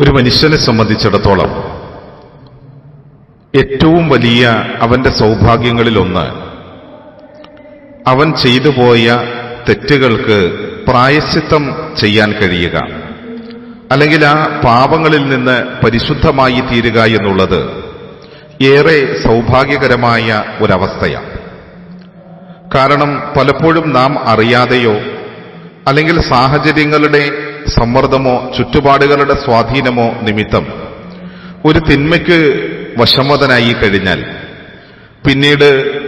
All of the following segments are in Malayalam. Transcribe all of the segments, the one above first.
ഒരു മനുഷ്യനെ സംബന്ധിച്ചിടത്തോളം ഏറ്റവും വലിയ അവന്റെ സൗഭാഗ്യങ്ങളിലൊന്ന് അവൻ ചെയ്തു പോയ തെറ്റുകൾക്ക് പ്രായശ്ചിത്തം ചെയ്യാൻ കഴിയുക. അല്ലെങ്കിൽ ആ പാപങ്ങളിൽ നിന്ന് പരിശുദ്ധമായി തീരുക എന്നുള്ളത് ഏറെ സൗഭാഗ്യകരമായ ഒരവസ്ഥയാണ്. കാരണം പലപ്പോഴും നാം അറിയാതെയോ അല്ലെങ്കിൽ സാഹചര്യങ്ങളുടെ സമ്മർദ്ദമോ ചുറ്റുപാടുകളുടെ സ്വാധീനമോ നിമിത്തം ഒരു തിന്മയ്ക്ക് വശമതനായി കഴിഞ്ഞാൽ പിന്നീട്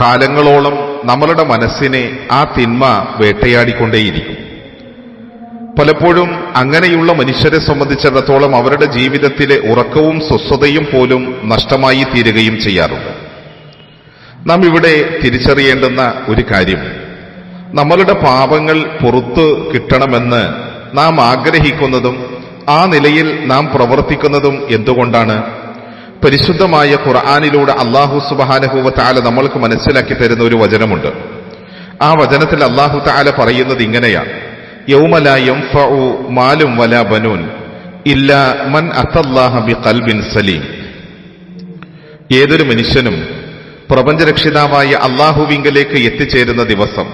കാലങ്ങളോളം നമ്മളുടെ മനസ്സിനെ ആ തിന്മ വേട്ടയാടിക്കൊണ്ടേയിരിക്കും. പലപ്പോഴും അങ്ങനെയുള്ള മനുഷ്യരെ സംബന്ധിച്ചിടത്തോളം അവരുടെ ജീവിതത്തിലെ ഉറക്കവും സ്വസ്ഥതയും പോലും നഷ്ടമായി തീരുകയും ചെയ്യാറുണ്ട്. നാം ഇവിടെ തിരിച്ചറിയേണ്ടുന്ന ഒരു കാര്യം നമ്മളുടെ പാപങ്ങൾ പുറത്തു കിട്ടണമെന്ന് നാം ആഗ്രഹിക്കുന്നതും ആ നിലയിൽ നാം പ്രവർത്തിക്കുന്നതും എന്തുകൊണ്ടാണ്? പരിശുദ്ധമായ ഖുർആാനിലൂടെ അള്ളാഹു സുബാനഹുവ താല നമ്മൾക്ക് മനസ്സിലാക്കി തരുന്ന ഒരു വചനമുണ്ട്. ആ വചനത്തിൽ അള്ളാഹു താല പറയുന്നത് ഇങ്ങനെയാണ്. യൗമലായം മാലും വല ബനൂൻ ഇല്ല മൻ അത്തല്ലാഹ ബി കൽബിൻ സലീം. ഏതൊരു മനുഷ്യനും പ്രപഞ്ചരക്ഷിതാവായ അള്ളാഹുവിങ്കലേക്ക് എത്തിച്ചേരുന്ന ദിവസം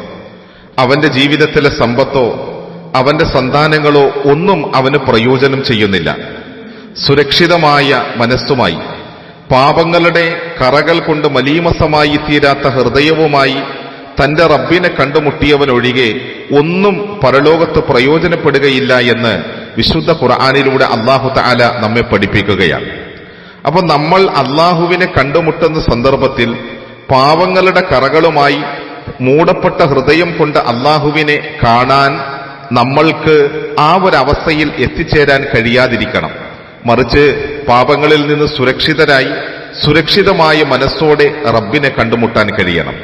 അവന്റെ ജീവിതത്തിലെ സമ്പത്തോ അവന്റെ സന്താനങ്ങളോ ഒന്നും അവന് പ്രയോജനം ചെയ്യുന്നില്ല. സുരക്ഷിതമായ മനസ്സുമായി പാപങ്ങളുടെ കറകൾ കൊണ്ട് മലീമസമായി തീരാത്ത ഹൃദയവുമായി തന്റെ റബ്ബിനെ കണ്ടുമുട്ടിയവനൊഴികെ ഒന്നും പരലോകത്ത് പ്രയോജനപ്പെടുകയില്ല എന്ന് വിശുദ്ധ ഖുർആാനിലൂടെ അള്ളാഹു താല നമ്മെ പഠിപ്പിക്കുകയാണ്. അപ്പൊ നമ്മൾ അള്ളാഹുവിനെ കണ്ടുമുട്ടുന്ന സന്ദർഭത്തിൽ പാവങ്ങളുടെ കറകളുമായി മൂടപ്പെട്ട ഹൃദയം കൊണ്ട് അള്ളാഹുവിനെ കാണാൻ നമ്മൾക്ക് ആ ഒരവസ്ഥയിൽ എത്തിച്ചേരാൻ കഴിയാതിരിക്കണം. മറിച്ച് പാപങ്ങളിൽ നിന്ന് സുരക്ഷിതരായി സുരക്ഷിതമായ മനസ്സോടെ റബ്ബിനെ കണ്ടുമുട്ടാൻ കഴിയണം.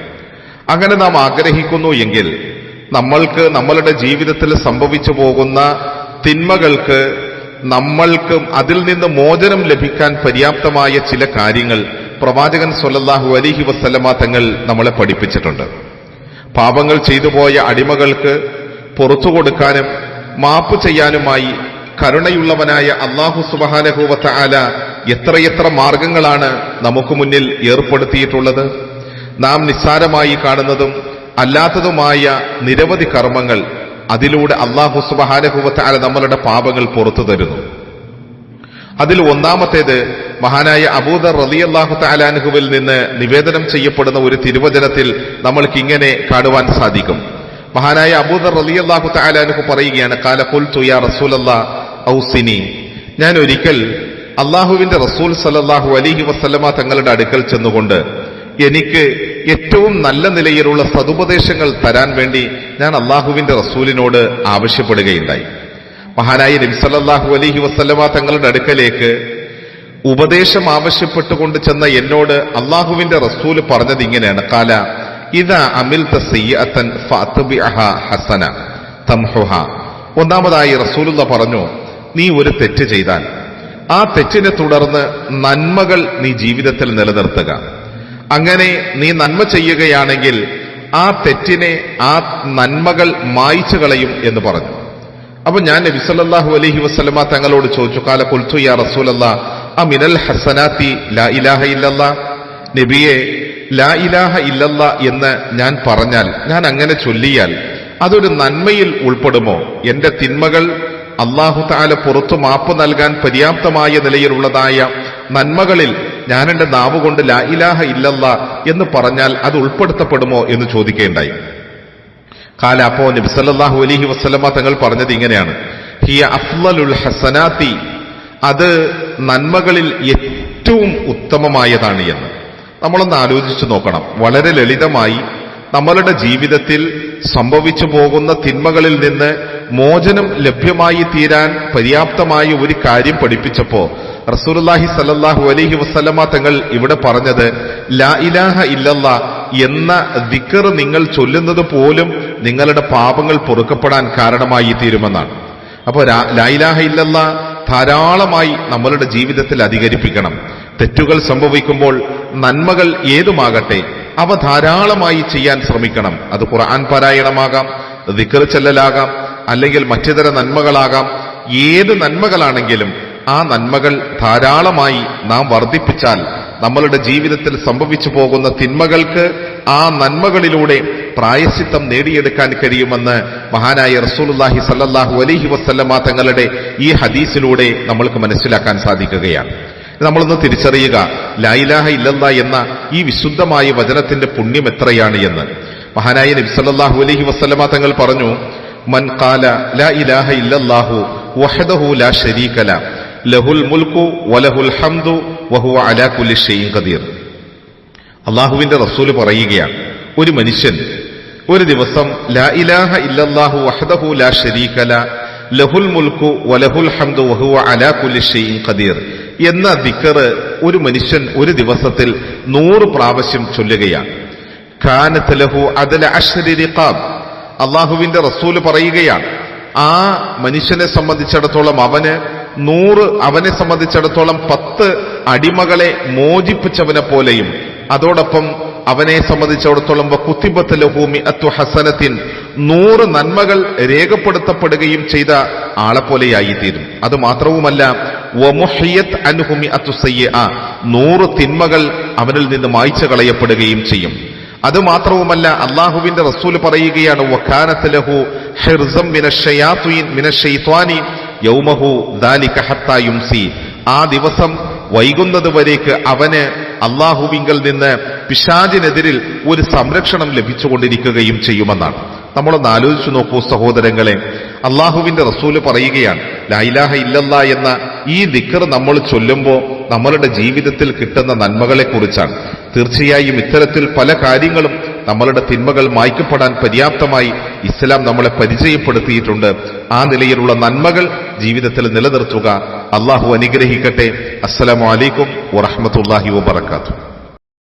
അങ്ങനെ നാം ആഗ്രഹിക്കുന്നു എങ്കിൽ നമ്മൾക്ക് നമ്മളുടെ ജീവിതത്തിൽ സംഭവിച്ചു പോകുന്ന തിന്മകൾക്ക് നമ്മൾക്ക് അതിൽ നിന്ന് മോചനം ലഭിക്കാൻ പര്യാപ്തമായ ചില കാര്യങ്ങൾ പ്രവാചകൻ സൊല്ലാഹു അലിഹി വസ്ലമ തങ്ങൾ നമ്മളെ പഠിപ്പിച്ചിട്ടുണ്ട്. പാപങ്ങൾ ചെയ്തു പോയ അടിമകൾക്ക് പുറത്തു കൊടുക്കാനും മാപ്പ് ചെയ്യാനുമായി കരുണയുള്ളവനായ അള്ളാഹു സുബാനഹുവത്ത ആല എത്രയെത്ര മാർഗങ്ങളാണ് നമുക്ക് മുന്നിൽ ഏർപ്പെടുത്തിയിട്ടുള്ളത്. നാം നിസ്സാരമായി കാണുന്നതും അല്ലാത്തതുമായ നിരവധി കർമ്മങ്ങൾ അതിലൂടെ അള്ളാഹു സുബഹാനഹൂവത്ത ആല നമ്മളുടെ പാപങ്ങൾ പുറത്തു തരുന്നു. അതിൽ ഒന്നാമത്തേത് മഹാനായ അബൂദർ റലി അള്ളാഹു താലാനുഹുവിൽ നിന്ന് നിവേദനം ചെയ്യപ്പെടുന്ന ഒരു തിരുവചനത്തിൽ നമ്മൾക്ക് ഇങ്ങനെ കാണുവാൻ സാധിക്കും. മഹാനായ അബൂദർ റലി അള്ളാഹു താലാനുഹു പറയുകയാണ് കാല കുൽ തുയ റസൂലല്ലാ ഔസിനി. ഞാൻ ഒരിക്കൽ അള്ളാഹുവിന്റെ റസൂൽ സലല്ലാഹു അലിഹി വസ്ലമ തങ്ങളുടെ അടുക്കൽ ചെന്നുകൊണ്ട് എനിക്ക് ഏറ്റവും നല്ല നിലയിലുള്ള സതുപദേശങ്ങൾ തരാൻ വേണ്ടി ഞാൻ അള്ളാഹുവിന്റെ റസൂലിനോട് ആവശ്യപ്പെടുകയുണ്ടായി. മഹാനായ നബിസല്ലാഹു അലഹി വസ്ലമ തങ്ങളുടെ അടുക്കലേക്ക് ഉപദേശം ആവശ്യപ്പെട്ടുകൊണ്ട് ചെന്ന എന്നോട് അള്ളാഹുവിന്റെ റസൂൽ പറഞ്ഞത് ഇങ്ങനെയാണ് കാല ഹസന ഒന്നാമതായി റസൂലുള്ള പറഞ്ഞു നീ ഒരു തെറ്റ് ചെയ്താൽ ആ തെറ്റിനെ തുടർന്ന് നന്മകൾ നീ ജീവിതത്തിൽ നിലനിർത്തുക. അങ്ങനെ നീ നന്മ ചെയ്യുകയാണെങ്കിൽ ആ തെറ്റിനെ ആ നന്മകൾ മായിച്ചു കളയും എന്ന് പറഞ്ഞു. അപ്പൊ ഞാൻ നബി സല്ലല്ലാഹു അലൈഹി വസല്ലമ തങ്ങളോട് ചോദിച്ചു കാല കൊൽത്തു യാ റസൂലല്ലാ അമിനൽ മിനൽ ഹസനാത്തി ലാ ഇലാഹ ഇല്ലല്ലാ? നബിയെ ലാ ഇലാഹ ഇല്ലല്ല എന്ന് ഞാൻ പറഞ്ഞാൽ ഞാൻ അങ്ങനെ ചൊല്ലിയാൽ അതൊരു നന്മയിൽ ഉൾപ്പെടുമോ? എന്റെ തിന്മകൾ അള്ളാഹു താല പുറത്തു മാപ്പ് നൽകാൻ പര്യാപ്തമായ നിലയിലുള്ളതായ നന്മകളിൽ ഞാൻ എന്റെ നാവ് കൊണ്ട് ലാ ഇലാഹ ഇല്ലല്ല എന്ന് പറഞ്ഞാൽ അത് ഉൾപ്പെടുത്തപ്പെടുമോ എന്ന് ചോദിക്കേണ്ടായി. കാല അപ്പോ നബിസല്ലാഹു അലഹി വസ്ലമ തങ്ങൾ പറഞ്ഞത് ഇങ്ങനെയാണ്. ഹിയ അഫ്ലലുൽ ഹസനാത്തി അത് നന്മകളിൽ ഏറ്റവും ഉത്തമമായതാണ് എന്ന്. നമ്മളൊന്ന് ആലോചിച്ചു നോക്കണം. വളരെ ലളിതമായി നമ്മളുടെ ജീവിതത്തിൽ സംഭവിച്ചു പോകുന്ന തിന്മകളിൽ നിന്ന് മോചനം ലഭ്യമായി തീരാൻ പര്യാപ്തമായ ഒരു കാര്യം പഠിപ്പിച്ചപ്പോ റസൂലുള്ളാഹി സലല്ലാഹു അലഹി വസ്ലമ തങ്ങൾ ഇവിടെ പറഞ്ഞത് ലാ ഇലാഹ ഇല്ലല്ല എന്ന ദിക്കർ നിങ്ങൾ ചൊല്ലുന്നത് പോലും നിങ്ങളുടെ പാപങ്ങൾ പൊറുക്കപ്പെടാൻ കാരണമായി തീരുമെന്നാണ്. അപ്പോൾ ഇലാഹ ഇല്ലല്ല ധാരാളമായി നമ്മളുടെ ജീവിതത്തിൽ അധികരിപ്പിക്കണം. തെറ്റുകൾ സംഭവിക്കുമ്പോൾ നന്മകൾ ഏതുമാകട്ടെ അവ ധാരാളമായി ചെയ്യാൻ ശ്രമിക്കണം. അത് ഖുർആൻ പാരായണമാകാം ദിക്കർ ചെല്ലലാകാം അല്ലെങ്കിൽ മറ്റുതര നന്മകളാകാം. ഏത് നന്മകളാണെങ്കിലും ആ നന്മകൾ ധാരാളമായി നാം വർദ്ധിപ്പിച്ചാൽ നമ്മളുടെ ജീവിതത്തിൽ സംഭവിച്ചു പോകുന്ന തിന്മകൾക്ക് ആ നന്മകളിലൂടെ പ്രായശിത്തം നേടിയെടുക്കാൻ കഴിയുമെന്ന് മഹാനായ റസൂലുല്ലാഹി സല്ലാഹു അലഹി വസല്ലമ തങ്ങളുടെ ഈ ഹദീസിലൂടെ നമ്മൾക്ക് മനസ്സിലാക്കാൻ സാധിക്കുകയാണ്. നമ്മളൊന്ന് തിരിച്ചറിയുക. ലായിലാഹ ഇല്ലല്ല എന്ന ഈ വിശുദ്ധമായ വചനത്തിന്റെ പുണ്യം എത്രയാണ് എന്ന്. മഹാനായ നബി സല്ലല്ലാഹു അലൈഹി വസല്ലമ തങ്ങൾ പറഞ്ഞു മൻ ഖാല ലാ ഇലാഹ ഇല്ലല്ലാഹു വഹദഹു ലാ ശരീക ലഹുൽ മുൽക്കു വലഹുൽ ഹംദു വഹുവ അലാ കുലി ഷൈഇൻ ഖദീർ. അള്ളാഹുവിന്റെ റസൂൽ പറയുകയാണ് ഒരു മനുഷ്യൻ ഒരു ദിവസം ലാ ഇലാഹ ഇല്ലല്ലാഹു വഹദഹു ലാ ശരീക ലഹുൽ മുൽക്കു വലഹുൽ ഹംദു വഹുവ അലാ കുലി ഷൈഇൻ ഖദീർ. എന്ന ദിക്കറ് ഒരു മനുഷ്യൻ ഒരു ദിവസത്തിൽ നൂറ് പ്രാവശ്യം ചൊല്ലുകയാണ്. കാനത്ത് അതല അദല അഷ്രി റിഖാബ് അള്ളാഹുവിന്റെ റസൂൽ പറയുകയാണ് ആ മനുഷ്യനെ സംബന്ധിച്ചിടത്തോളം അവന് നൂറ് അവനെ സംബന്ധിച്ചിടത്തോളം പത്ത് അടിമകളെ മോചിപ്പിച്ചവനെ പോലെയും അതോടൊപ്പം അവനെ സംബന്ധിച്ചിടത്തോളം കുത്തിബത്ത് ലഹൂമി അത്തു ഹസനത്തിൻ നൂറ് നന്മകൾ രേഖപ്പെടുത്തപ്പെടുകയും ചെയ്ത ആളെപ്പോലെയായിത്തീരും അത് മാത്രവുമല്ല നൂറ് തിന്മകൾ അവനിൽ നിന്ന് മായ്ച്ചു കളയപ്പെടുകയും ചെയ്യും. അത് മാത്രവുമല്ല അള്ളാഹുവിന്റെ റസൂൽ പറയുകയാണ് യൗമഹു ദാലിക ആ ദിവസം വൈകുന്നത് വരേക്ക് അവന് അള്ളാഹുവിങ്കൽ നിന്ന് പിശാചിനെതിരിൽ ഒരു സംരക്ഷണം ലഭിച്ചുകൊണ്ടിരിക്കുകയും ചെയ്യുമെന്നാണ്. നമ്മളൊന്ന് ആലോചിച്ചു നോക്കൂ സഹോദരങ്ങളെ അള്ളാഹുവിന്റെ റസൂൽ പറയുകയാണ് ലൈലാഹ ഇല്ലല്ല എന്ന ഈ ദിക്കർ നമ്മൾ ചൊല്ലുമ്പോൾ നമ്മളുടെ ജീവിതത്തിൽ കിട്ടുന്ന നന്മകളെക്കുറിച്ചാണ്. തീർച്ചയായും ഇത്തരത്തിൽ പല കാര്യങ്ങളും നമ്മളുടെ തിന്മകൾ മായ്ക്കപ്പെടാൻ പര്യാപ്തമായി ഇസ്ലാം നമ്മളെ പരിചയപ്പെടുത്തിയിട്ടുണ്ട്. ആ നിലയിലുള്ള നന്മകൾ ജീവിതത്തിൽ നിലനിർത്തുക. അള്ളാഹു അനുഗ്രഹിക്കട്ടെ. അസ്സലാമു അലൈക്കും വറഹമത്തല്ലാഹി വബർക്കാത്തു